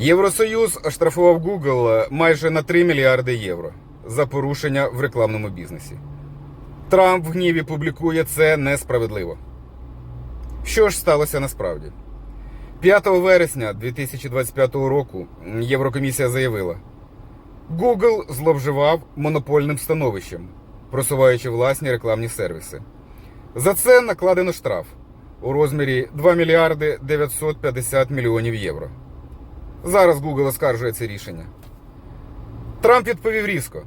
Євросоюз оштрафував Google майже на 3 мільярди євро за порушення в рекламному бізнесі. Трамп в гніві публікує це несправедливо. Що ж сталося насправді? 5 вересня 2025 року Єврокомісія заявила, Google зловживав монопольним становищем, просуваючи власні рекламні сервіси. За це накладено штраф у розмірі 2 мільярди 950 мільйонів євро. Зараз Google оскаржує це рішення. Трамп відповів різко,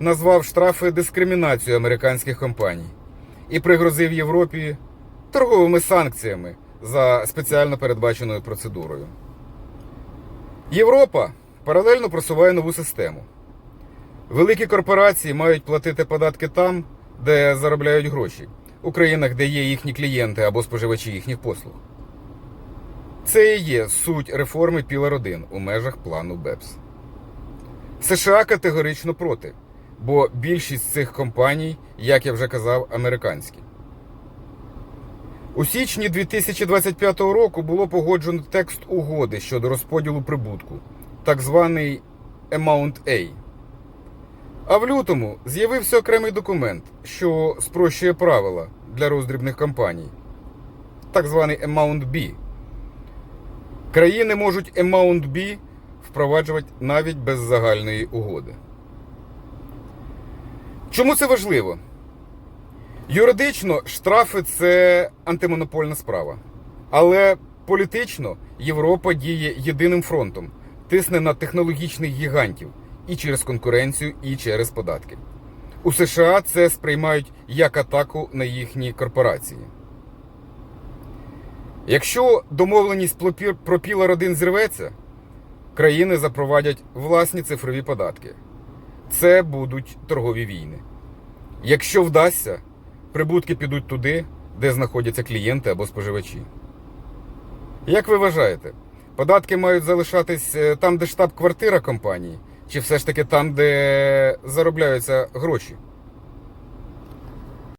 назвав штрафи дискримінацією американських компаній і пригрозив Європі торговими санкціями за спеціально передбаченою процедурою. Європа паралельно просуває нову систему. Великі корпорації мають платити податки там, де заробляють гроші, у країнах, де є їхні клієнти або споживачі їхніх послуг. Це і є суть реформи Пілар 1 у межах плану БЕПС. США категорично проти, бо більшість цих компаній, як я вже казав, американські. У січні 2025 року було погоджено текст угоди щодо розподілу прибутку, так званий Amount A. А в лютому з'явився окремий документ, що спрощує правила для роздрібних компаній, так званий Amount B. Країни можуть Amount B впроваджувати навіть без загальної угоди. Чому це важливо? Юридично штрафи це антимонопольна справа. Але політично Європа діє єдиним фронтом, тисне на технологічних гігантів і через конкуренцію, і через податки. У США це сприймають як атаку на їхні корпорації. Якщо домовленість про Пілар 1 зірветься, країни запровадять власні цифрові податки. Це будуть торгові війни. Якщо вдасться, прибутки підуть туди, де знаходяться клієнти або споживачі. Як ви вважаєте, податки мають залишатись е, там, де штаб-квартира компанії, чи все ж таки там, де заробляються гроші?